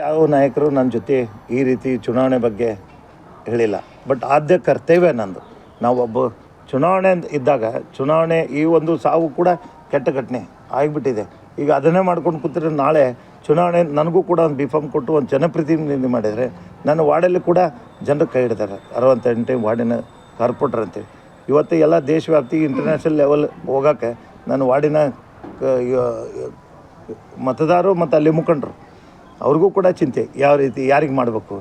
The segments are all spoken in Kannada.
ಯಾವ ನಾಯಕರು ನನ್ನ ಜೊತೆ ಈ ರೀತಿ ಚುನಾವಣೆ ಬಗ್ಗೆ ಹೇಳಿಲ್ಲ. ಬಟ್ ಆದ್ಯ ಕರ್ತವ್ಯ ನಂದು. ನಾವೊಬ್ಬ ಚುನಾವಣೆ ಅಂತ ಇದ್ದಾಗ ಚುನಾವಣೆ ಈ ಒಂದು ಸಾವು ಕೂಡ ಕೆಟ್ಟ ಘಟನೆ ಆಗಿಬಿಟ್ಟಿದೆ. ಈಗ ಅದನ್ನೇ ಮಾಡ್ಕೊಂಡು ಕೂತ್ರೆ ನಾಳೆ ಚುನಾವಣೆ ನನಗೂ ಕೂಡ ಒಂದು ಬಿಫಾಮ್ ಕೊಟ್ಟು ಒಂದು ಜನಪ್ರತಿನಿಧಿ ಮಾಡಿದರೆ ನನ್ನ ವಾರ್ಡಲ್ಲಿ ಕೂಡ ಜನರು ಕೈ ಹಿಡಿದಾರೆ ಅರವತ್ತೆಂಟು ವಾರ್ಡಿನ ಕಾರ್ಪೊರೇಟರ್ ಅಂತೇಳಿ. ಇವತ್ತು ಎಲ್ಲ ದೇಶವ್ಯಾಪ್ತಿ ಇಂಟರ್ನ್ಯಾಷನಲ್ ಲೆವೆಲ್ ಹೋಗೋಕ್ಕೆ ನನ್ನ ವಾರ್ಡಿನ ಮತದಾರರು ಮತ್ತು ಅಲ್ಲಿ ಮುಖಂಡರು ಅವ್ರಿಗೂ ಕೂಡ ಚಿಂತೆ ಯಾವ ರೀತಿ ಯಾರಿಗೆ ಮಾಡಬೇಕು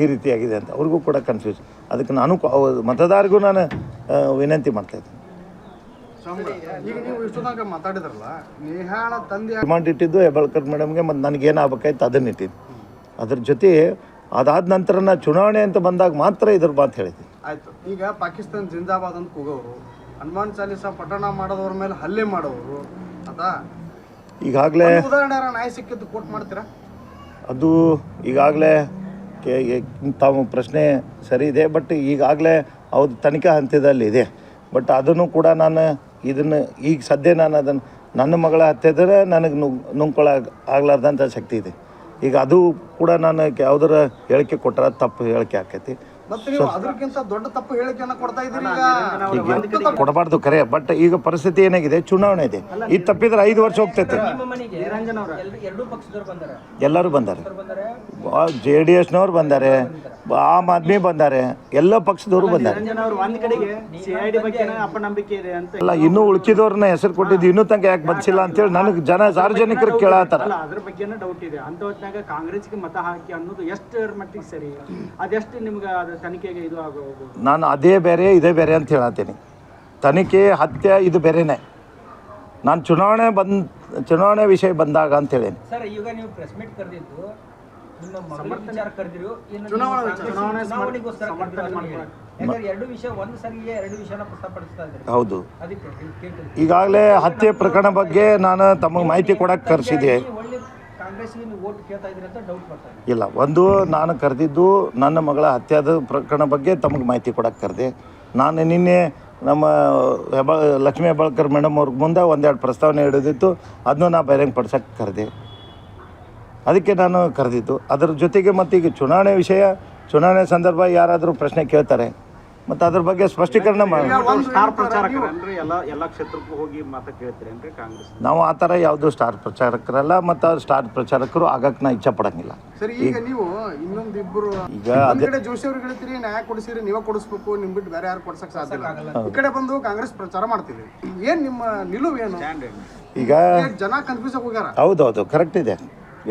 ಈ ರೀತಿಯಾಗಿದೆ ಅಂತ. ಅವ್ರಿಗೂ ಕೂಡ ಕನ್ಫ್ಯೂಸ್ ಅದಕ್ಕೆ ನಾನು ಮತದಾರರಿಗೂ ನಾನು ವಿನಂತಿ ಮಾಡ್ತಾಯಿದ್ದೀನಿ ಈಗ ನೀವು ಇಷ್ಟು ತನಕ ಮಾತಾಡಿದ್ರಲ್ಲ ನೇಹಾಳ ತಂದೆ ಡಿಮಾಂಡ್ ಇಟ್ಟಿದ್ದು ಹೆಬಳ್ಕರ್ ಮೇಡಮ್ಗೆ ಮತ್ತು ನನಗೇನು ಆಗ್ಬೇಕಾಯ್ತು ಅದನ್ನ ಇಟ್ಟಿದ್ದು ಅದ್ರ ಜೊತೆ ಅದಾದ ನಂತರ ನಾ ಚುನಾವಣೆ ಅಂತ ಬಂದಾಗ ಮಾತ್ರ ಇದ್ರ ಮಾತು ಹೇಳಿದ್ದೀನಿ. ಆಯ್ತು. ಈಗ ಪಾಕಿಸ್ತಾನ ಜಿಂದಾಬಾದ್ ಅಂತ ಕೂಗೋರು ಹನುಮಾನ್ ಚಾಲೀಸ ಪಠಣ ಮಾಡೋದವ್ರ ಮೇಲೆ ಹಲ್ಲೆ ಮಾಡೋರು ಅದ? ಈಗಾಗಲೇ ಉದಾಹರಣೆ ನಾಯಿ ಸಿಕ್ಕಿದ್ದು ಕೋಟ್ ಮಾಡ್ತೀರಾ? ಅದು ಈಗಾಗಲೇ ತಾವು ಪ್ರಶ್ನೆ ಸರಿ ಇದೆ ಬಟ್ ಈಗಾಗಲೇ ಅವ್ರ ತನಿಖಾ ಹಂತದಲ್ಲಿ ಇದೆ. ಬಟ್ ಅದನ್ನು ಕೂಡ ನಾನು ಇದನ್ನು ಈಗ ಸದ್ಯ ನಾನು ಅದನ್ನು ನನ್ನ ಮಗಳ ಹತ್ತಿದ್ರೆ ನನಗೆ ನುಗ್ ನುಂಗ್ಕೊಳ ಆಗ್ಲಾರ್ದಂಥ ಶಕ್ತಿ ಇದೆ. ಈಗ ಅದು ಕೂಡ ನಾನು ಯಾವುದರ ಹೇಳಿಕೆ ಕೊಟ್ಟರೆ ತಪ್ಪು ಹೇಳಿಕೆ ಆಕೈತಿ. ಮತ್ತೆ ನೀವು ಅದಕ್ಕಿಂತ ದೊಡ್ಡ ತಪ್ಪು ಹೇಳಿಕೆಯನ್ನ ಕೊಡ್ತಾ ಇದ್ದೀರಿ ಕೊಡಬಾರ್ದು ಕರೆ ಬಟ್ ಈಗ ಪರಿಸ್ಥಿತಿ ಏನಾಗಿದೆ? ಚುನಾವಣೆ ಇದೆ. ಈ ತಪ್ಪಿದ್ರೆ ಐದು ವರ್ಷ ಹೋಗ್ತೈತೆ. ಎಲ್ಲಾರು ಬಂದಾರ. ಎಲ್ಲರೂ ಬಂದಾರೆ. ಬಂದಾರೆ. ಜೆ ಡಿ ಎಸ್ನವ್ರು ಬಂದಾರೆ. ಆಮ್ ಆದ್ಮಿ ಬಂದಾರೆ. ಎಲ್ಲ ಪಕ್ಷದವರು ಬಂದಾರೆ. ಅವ್ರು ಒಂದ್ ಸಿಐಡಿ ಬಗ್ಗೆ ಅಪನಂಬಿಕೆ ಇದೆ ಅಂತ ಅಲ್ಲ ಇನ್ನೂ ಉಳ್ಕಿದವ್ರನ್ನ ಹೆಸರು ಕೊಟ್ಟಿದ್ದು ಇನ್ನೂ ತನಕ ಯಾಕೆ ಬಂದಿಲ್ಲ ಅಂತೇಳಿ ನನಗೆ ಜನ ಸಾರ್ವಜನಿಕರು ಕೇಳತ್ತಾರ ಅದ್ರ ಬಗ್ಗೆನೂ ಡೌಟ್ ಇದೆ. ಅಂತ ಕಾಂಗ್ರೆಸ್ಗೆ ಮತ ಹಾಕಿ ಅನ್ನೋದು ಎಷ್ಟು ಮಟ್ಟಿಗೆ ಸರಿ? ಅದೆಷ್ಟು ನಿಮ್ಗೆ ಅದು ತನಿಖೆಗೆ ಇದು ಆಗೋದು ನಾನು ಅದೇ ಬೇರೆ ಇದೇ ಬೇರೆ ಅಂತ ಹೇಳತ್ತೀನಿ. ತನಿಖೆ ಹತ್ಯೆ ಇದು ಬೇರೆನೇ. ನಾನು ಚುನಾವಣೆ ಬಂದ್ ಚುನಾವಣೆ ವಿಷಯ ಬಂದಾಗ ಅಂತ ಹೇಳೀನಿ. ಸರ್ ಈಗ ನೀವು ಪ್ರೆಸ್ ಮೀಟ್ ಕರೆದಿದ್ದು ನಿಮ್ಮ ಮಗಳ ವಿಚಾರ ಕರೆದಿರು ಇನ್ನು ಚುನಾವಣೆ ನೀವು ಕಾಂಗ್ರೆಸ್ ಚುನಾವಣೆ ಚುನಾವಣೆಗೋಸ್ಕರ ಸಮರ್ಥನೆ ಕರೆದಿರೋ ಅದನ್ನ ಹೇಳಿ. ಯಾಕಂದ್ರೆ ಎರಡು ವಿಷಯ ಒಂದು ಸರಿಗೆ ಎರಡು ವಿಷಯನ ಪ್ರಸ್ತಾಪಡಿಸ್ತಾ ಇದ್ದಾರೆ ಹೌದು. ಅದಕ್ಕೆ ಕೇಳ್ತೀನಿ. ಈಗಾಗಲೇ ಹತ್ಯೆ ಪ್ರಕರಣ ಬಗ್ಗೆ ನಾನು ತಮಗೆ ಮಾಹಿತಿ ಕೊಡಕ್ಕೆ ಕರೆಸಿದೆ ಇಲ್ಲ, ಒಂದು ನಾನು ಕರೆದಿದ್ದು ನನ್ನ ಮಗಳ ಹತ್ಯಾದ ಪ್ರಕರಣ ಬಗ್ಗೆ ತಮಗೆ ಮಾಹಿತಿ ಕೊಡಕ್ಕೆ ಕರೆದೆ. ನಾನು ನಿನ್ನೆ ನಮ್ಮ ಹೆಬ, ಲಕ್ಷ್ಮೀ ಹೆಬ್ಬಾಳ್ಕರ್ ಮೇಡಮ್ ಅವ್ರಿಗೆ ಮುಂದೆ ಒಂದೆರಡು ಪ್ರಸ್ತಾವನೆ ಹಿಡಿದಿತ್ತು ಅದನ್ನು ನಾ ಬಹಿರಂಗ ಪಡ್ಸಕ್ಕೆ ಕರೆದೆ. ಅದಕ್ಕೆ ನಾನು ಕರೆದಿದ್ದು. ಅದರ ಜೊತೆಗೆ ಮತ್ತೀಗ ಚುನಾವಣೆ ವಿಷಯ, ಚುನಾವಣೆ ಸಂದರ್ಭ ಯಾರಾದರೂ ಪ್ರಶ್ನೆ ಕೇಳ್ತಾರೆ ಮತ್ತು ಅದ್ರ ಬಗ್ಗೆ ಸ್ಪಷ್ಟೀಕರಣ ಮಾಡಿ. ಸ್ಟಾರ್ ಪ್ರಚಾರಕರನ್ರಿ ಎಲ್ಲ ಎಲ್ಲ ಕ್ಷೇತ್ರಕ್ಕೂ ಹೋಗಿ ಮತ ಕೇಳ್ತೀರೇನ್ರಿ ಕಾಂಗ್ರೆಸ್? ನಾವು ಆ ಥರ ಯಾವುದೂ ಸ್ಟಾರ್ ಪ್ರಚಾರಕರಲ್ಲ ಮತ್ತು ಸ್ಟಾರ್ ಪ್ರಚಾರಕರು ಆಗಕ್ಕೆ ನಾ ಇಚ್ಛೆ ಪಡಂಗಿಲ್ಲ. ಸರಿ ಈಗ ನೀವು ಇನ್ನೊಂದು ಇಬ್ಬರು ಈಗ ಜೋಶಿ ಅವ್ರಿಗೆ ಹೇಳ್ತೀರಿ ನ್ಯಾಯ ಕೊಡಿಸಿರಿ ನೀವೇ ಕೊಡಿಸ್ಬೇಕು ನಿಮ್ ಬಿಟ್ಟು ಬೇರೆ ಯಾರು ಕೊಡ್ಸಕ್ ಸಾಧ್ಯ ಇಲ್ಲ. ಈ ಕಡೆ ಬಂದು ಕಾಂಗ್ರೆಸ್ ಪ್ರಚಾರ ಮಾಡ್ತೀವಿ ಏನ್ ನಿಮ್ಮ ನಿಲುವು ಏನು? ಈಗ ಜನ ಕನ್ಫ್ಯೂಸ್ ಹೋಗ್ಯಾರ? ಹೌದೌದು ಕರೆಕ್ಟ್ ಇದೆ.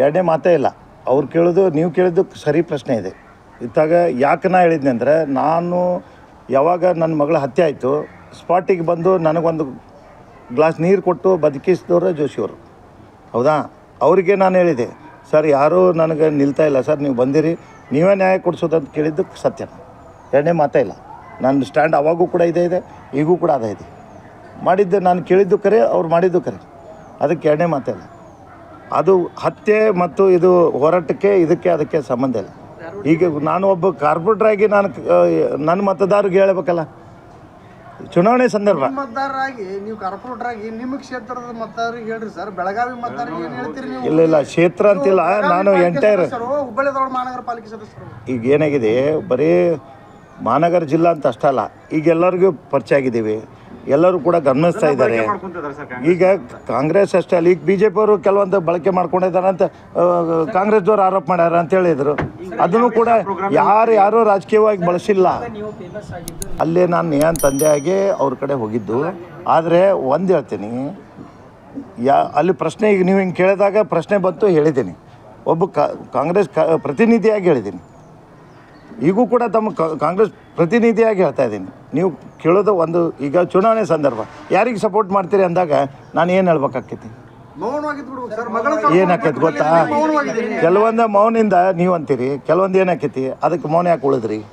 ಎರಡನೇ ಮಾತೇ ಇಲ್ಲ. ಅವ್ರು ಕೇಳೋದು ನೀವು ಕೇಳಿದ್ದು ಸರಿ ಪ್ರಶ್ನೆ ಇದೆ. ಇತ್ತಾಗ ಯಾಕೆ ನಾ ಹೇಳಿದ್ನೆ ಅಂದರೆ ನಾನು ಯಾವಾಗ ನನ್ನ ಮಗಳ ಹತ್ಯೆ ಆಯಿತು, ಸ್ಪಾಟಿಗೆ ಬಂದು ನನಗೊಂದು ಗ್ಲಾಸ್ ನೀರು ಕೊಟ್ಟು ಬದುಕಿಸಿದವರು ಜೋಶಿಯವರು ಹೌದಾ? ಅವರಿಗೆ ನಾನು ಹೇಳಿದೆ, ಸರ್, ಯಾರೂ ನನಗೆ ನಿಲ್ತಾ ಇಲ್ಲ, ಸರ್, ನೀವು ಬಂದಿರಿ, ನೀವೇ ನ್ಯಾಯ ಕೊಡಿಸೋದಂತ ಅಂತ ಕೇಳಿದ್ದು ಸತ್ಯ ಎರಡನೇ ಮಾತೇ ಇಲ್ಲ. ನನ್ನ ಸ್ಟ್ಯಾಂಡ್ ಅವಾಗೂ ಕೂಡ ಇದೆ ಇದೆ, ಈಗೂ ಕೂಡ ಅದೇ ಇದೆ. ಮಾಡಿದ್ದೆ, ನಾನು ಕೇಳಿದ್ದು ಕರೆ, ಅವ್ರು ಮಾಡಿದ್ದು ಕರೆ. ಅದಕ್ಕೆ ಎರಡನೇ ಮಾತೇ ಇಲ್ಲ. ಅದು ಹತ್ಯೆ ಮತ್ತು ಇದು ಹೋರಾಟಕ್ಕೆ, ಇದಕ್ಕೆ ಅದಕ್ಕೆ ಸಂಬಂಧ ಇಲ್ಲ. ಈಗ ನಾನು ಒಬ್ಬ ಕಾರ್ಪೊರೇಟರ್ ಆಗಿ ನಾನು ನನ್ನ ಮತದಾರರಿಗೆ ಹೇಳಬೇಕಲ್ಲ. ಚುನಾವಣೆ ಸಂದರ್ಭ. ಮತದಾರರಾಗಿ ನೀವು ಕಾರ್ಪೊರೇಟರ್ ಆಗಿ ನಿಮ್ಮ ಕ್ಷೇತ್ರದ ಮತದಾರರಿಗೆ ಹೇಳ್ರಿ ಸರ್. ಬೆಳಗಾವಿ ಮತದಾರರಿಗೆ ಏನ್ ಹೇಳ್ತೀರಿ ನೀವು? ಇಲ್ಲ ಇಲ್ಲ ಕ್ಷೇತ್ರ ಅಂತಿಲ್ಲ. ನಾನು ಎಂಟೈರ್ ಹುಬ್ಬಳ್ಳಿ ಧಾರವಾಡ ಮಹಾನಗರ ಪಾಲಿಕೆ ಸದಸ್ಯರು. ಈಗ ಏನಾಗಿದೆ ಬರೀ ಮಹಾನಗರ ಜಿಲ್ಲಾ ಅಂತ ಅಷ್ಟಲ್ಲ ಈಗ ಎಲ್ಲರಿಗೂ ಪರಿಚಯ ಆಗಿದ್ದೀವಿ. ಎಲ್ಲರೂ ಕೂಡ ಗಮನಿಸ್ತಾ ಇದ್ದಾರೆ. ಈಗ ಕಾಂಗ್ರೆಸ್ ಅಷ್ಟೇ ಅಲ್ಲ ಈಗ ಬಿ ಜೆ ಪಿಯವರು ಕೆಲವೊಂದು ಬಳಕೆ ಮಾಡ್ಕೊಂಡಿದ್ದಾರೆ ಅಂತ ಕಾಂಗ್ರೆಸ್ದವ್ರು ಆರೋಪ ಮಾಡ್ಯಾರ ಅಂತ ಹೇಳಿದರು. ಅದನ್ನು ಕೂಡ ಯಾರು ಯಾರೋ ರಾಜಕೀಯವಾಗಿ ಬಳಸಿಲ್ಲ. ಅಲ್ಲೇ ನಾನು ಏನು ತಂದೆ ಆಗಿ ಅವ್ರ ಕಡೆ ಹೋಗಿದ್ದು. ಆದರೆ ಒಂದು ಹೇಳ್ತೀನಿ. ಯಾ ಅಲ್ಲಿ ಪ್ರಶ್ನೆ ಈಗ ನೀವು ಹಿಂಗೆ ಕೇಳಿದಾಗ ಪ್ರಶ್ನೆ ಬಂತು ಹೇಳಿದ್ದೀನಿ. ಒಬ್ಬ ಕಾ- ಕಾಂಗ್ರೆಸ್ ಕ ಪ್ರತಿನಿಧಿಯಾಗಿ ಹೇಳಿದ್ದೀನಿ. ಈಗೂ ಕೂಡ ತಮ್ಮ ಕಾ- ಕಾಂಗ್ರೆಸ್ ಪ್ರತಿನಿಧಿಯಾಗಿ ಹೇಳ್ತಾ ಇದ್ದೀನಿ. ನೀವು ಕೇಳೋದು ಒಂದು ಈಗ ಚುನಾವಣೆ ಸಂದರ್ಭ. ಯಾರಿಗೆ ಸಪೋರ್ಟ್ ಮಾಡ್ತೀರಿ ಅಂದಾಗ ನಾನು ಏನು ಹೇಳ್ಬೇಕಾಕೈತಿ ಮೌನವಾಗಿದ್ದು ಸರ್ ಮಗಳ ಏನಾಕೈತಿ ಗೊತ್ತಾ? ಕೆಲವೊಂದು ಮೌನಿಂದ ನೀವು ಅಂತೀರಿ ಕೆಲವೊಂದು ಏನಾಕೈತಿ? ಅದಕ್ಕೆ ಮೌನ ಯಾಕೆ ಉಳಿದ್ರಿ?